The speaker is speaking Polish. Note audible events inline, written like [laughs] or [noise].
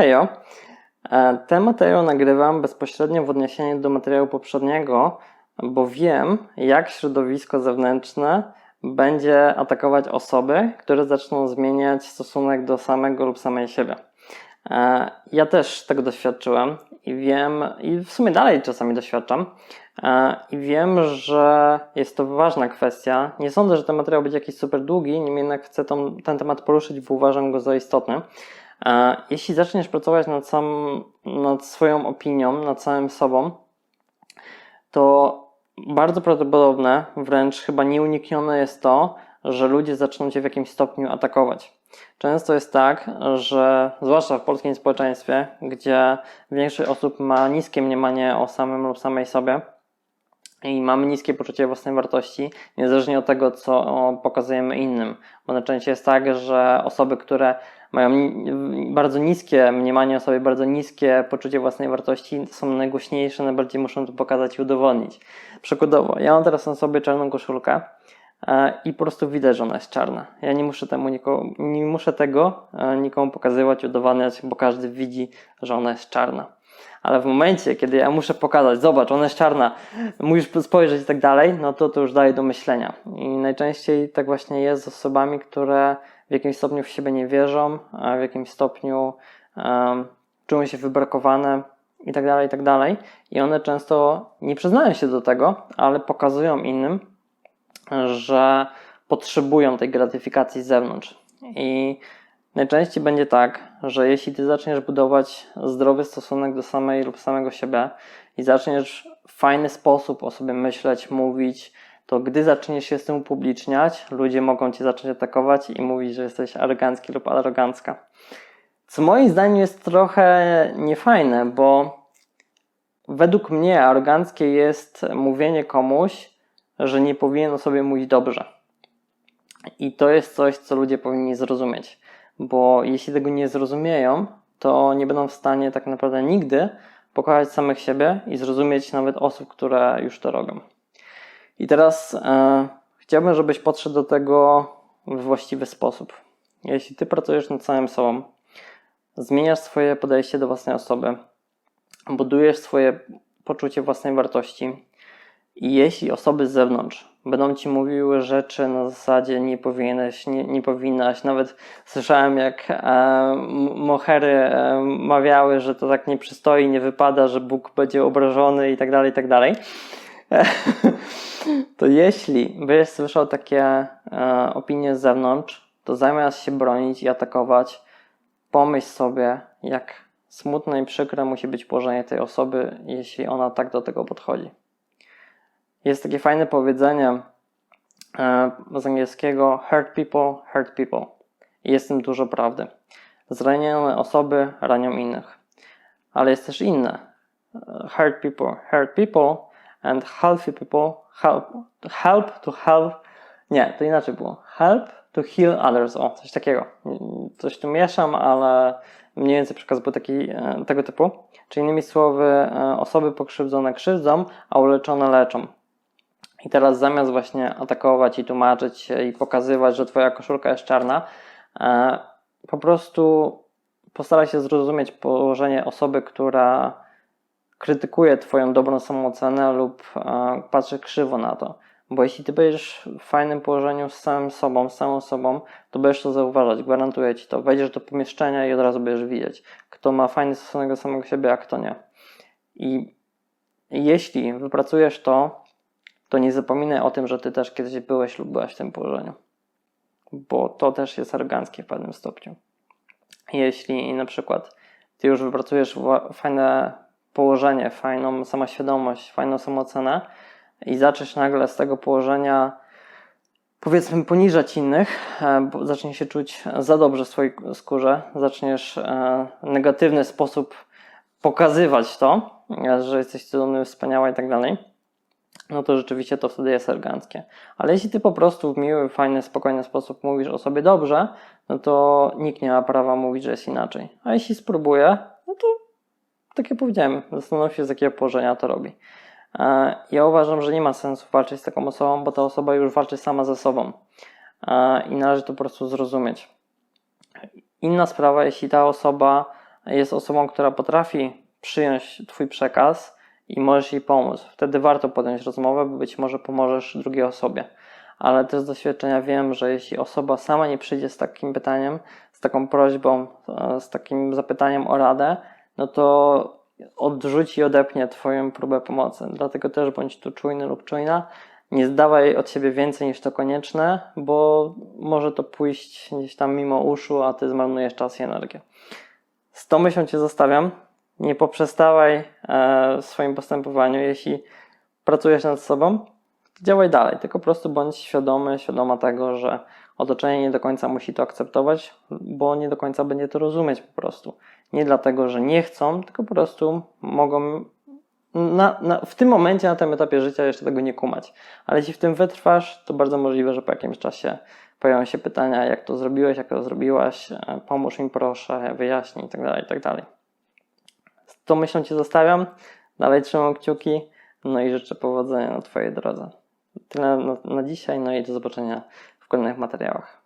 Hejo. E, Ten materiał nagrywam bezpośrednio w odniesieniu do materiału poprzedniego, bo wiem, jak środowisko zewnętrzne będzie atakować osoby, które zaczną zmieniać stosunek do samego lub samej siebie. E, Ja też tego doświadczyłem i wiem, i w sumie dalej czasami doświadczam, e, i wiem, że jest to ważna kwestia. Nie sądzę, że ten materiał będzie jakiś super długi, niemniej jednak chcę ten temat poruszyć, bo uważam go za istotny. Jeśli zaczniesz pracować nad, sam, nad swoją opinią, nad samym sobą, to bardzo prawdopodobne, wręcz chyba nieuniknione jest to, że ludzie zaczną cię w jakimś stopniu atakować. Często jest tak, że zwłaszcza w polskim społeczeństwie, gdzie większość osób ma niskie mniemanie o samym lub samej sobie i mamy niskie poczucie własnej wartości, niezależnie od tego, co pokazujemy innym. Bo najczęściej jest tak, że osoby, które mają bardzo niskie mniemanie o sobie, bardzo niskie poczucie własnej wartości, są najgłośniejsze, najbardziej muszą to pokazać i udowodnić. Przykładowo, ja mam teraz na sobie czarną koszulkę e, i po prostu widać, że ona jest czarna. Ja nie muszę, temu niko, nie muszę tego e, nikomu pokazywać, udowadniać, bo każdy widzi, że ona jest czarna. Ale w momencie, kiedy ja muszę pokazać, zobacz, ona jest czarna, musisz spojrzeć i tak dalej, no to to już daje do myślenia. I najczęściej tak właśnie jest z osobami, które w jakimś stopniu w siebie nie wierzą, a w jakimś stopniu um, czują się wybrakowane i tak dalej, i tak dalej. I one często nie przyznają się do tego, ale pokazują innym, że potrzebują tej gratyfikacji z zewnątrz. I najczęściej będzie tak, że jeśli ty zaczniesz budować zdrowy stosunek do samej lub samego siebie i zaczniesz w fajny sposób o sobie myśleć, mówić, to gdy zaczniesz się z tym upubliczniać, ludzie mogą cię zacząć atakować i mówić, że jesteś arogancki lub arogancka. Co moim zdaniem jest trochę niefajne, bo według mnie aroganckie jest mówienie komuś, że nie powinien o sobie mówić dobrze. I to jest coś, co ludzie powinni zrozumieć, bo jeśli tego nie zrozumieją, to nie będą w stanie tak naprawdę nigdy pokochać samych siebie i zrozumieć nawet osób, które już to robią. I teraz e, chciałbym, żebyś podszedł do tego w właściwy sposób. Jeśli ty pracujesz nad samym sobą, zmieniasz swoje podejście do własnej osoby, budujesz swoje poczucie własnej wartości i jeśli osoby z zewnątrz będą ci mówiły rzeczy na zasadzie nie powinieneś, nie, nie powinnaś, nawet słyszałem jak e, mohery e, mawiały, że to tak nie przystoi, nie wypada, że Bóg będzie obrażony i tak dalej, i tak dalej. [laughs] to jeśli będziesz słyszał takie e, opinie z zewnątrz, to zamiast się bronić i atakować, pomyśl sobie, jak smutne i przykre musi być położenie tej osoby, jeśli ona tak do tego podchodzi. Jest takie fajne powiedzenie e, z angielskiego hurt people, hurt people. I jest w tym dużo prawdy. Zranione osoby ranią innych. Ale jest też inne. Hurt people, hurt people and healthy people help, help to help. Nie, to inaczej było. Help to heal others. O, coś takiego. Coś tu mieszam, ale mniej więcej przekaz był taki, e, tego typu. Czyli innymi słowy, e, osoby pokrzywdzone krzywdzą, a uleczone leczą. I teraz zamiast właśnie atakować i tłumaczyć i pokazywać, że twoja koszulka jest czarna, e, po prostu postaraj się zrozumieć położenie osoby, która krytykuje twoją dobrą samoocenę lub e, patrzy krzywo na to. Bo jeśli ty będziesz w fajnym położeniu z samym sobą, z samą sobą, to będziesz to zauważać, gwarantuję ci to. Wejdziesz do pomieszczenia i od razu będziesz widzieć, kto ma fajny stosunek do samego siebie, a kto nie. I jeśli wypracujesz to, to nie zapominaj o tym, że ty też kiedyś byłeś lub byłaś w tym położeniu. Bo to też jest aroganckie w pewnym stopniu. Jeśli na przykład ty już wypracujesz fajne położenie, fajną samoświadomość, fajną samoocenę i zaczniesz nagle z tego położenia powiedzmy poniżać innych, e, bo zaczniesz się czuć za dobrze w swojej skórze, zaczniesz e, w negatywny sposób pokazywać to, e, że jesteś cudowny, wspaniała i tak dalej, no to rzeczywiście to wtedy jest aroganckie. Ale jeśli ty po prostu w miły, fajny, spokojny sposób mówisz o sobie dobrze, no to nikt nie ma prawa mówić, że jest inaczej. A jeśli spróbuje, no to tak jak powiedziałem, zastanów się z jakiego położenia to robi. E, Ja uważam, że nie ma sensu walczyć z taką osobą, bo ta osoba już walczy sama ze sobą E, i należy to po prostu zrozumieć. Inna sprawa, jeśli ta osoba jest osobą, która potrafi przyjąć Twój przekaz i możesz jej pomóc. Wtedy warto podjąć rozmowę, bo być może pomożesz drugiej osobie. Ale też z doświadczenia wiem, że jeśli osoba sama nie przyjdzie z takim pytaniem, z taką prośbą, z takim zapytaniem o radę, no to odrzuci i odepnie Twoją próbę pomocy. Dlatego też bądź tu czujny lub czujna. Nie zdawaj od siebie więcej niż to konieczne, bo może to pójść gdzieś tam mimo uszu, a Ty zmarnujesz czas i energię. Z tą myślą Cię zostawiam. Nie poprzestawaj e, w swoim postępowaniu. Jeśli pracujesz nad sobą, działaj dalej. Tylko po prostu bądź świadomy, świadoma tego, że otoczenie nie do końca musi to akceptować, bo nie do końca będzie to rozumieć po prostu. Nie dlatego, że nie chcą, tylko po prostu mogą na, na, w tym momencie, na tym etapie życia jeszcze tego nie kumać. Ale jeśli w tym wytrwasz, to bardzo możliwe, że po jakimś czasie pojawią się pytania, jak to zrobiłeś, jak to zrobiłaś, e, pomóż mi proszę, wyjaśnij itd., itd. Tą myślą Cię zostawiam, dalej trzymam kciuki, no i życzę powodzenia na Twojej drodze. Tyle na, na dzisiaj, no i do zobaczenia w kolejnych materiałach.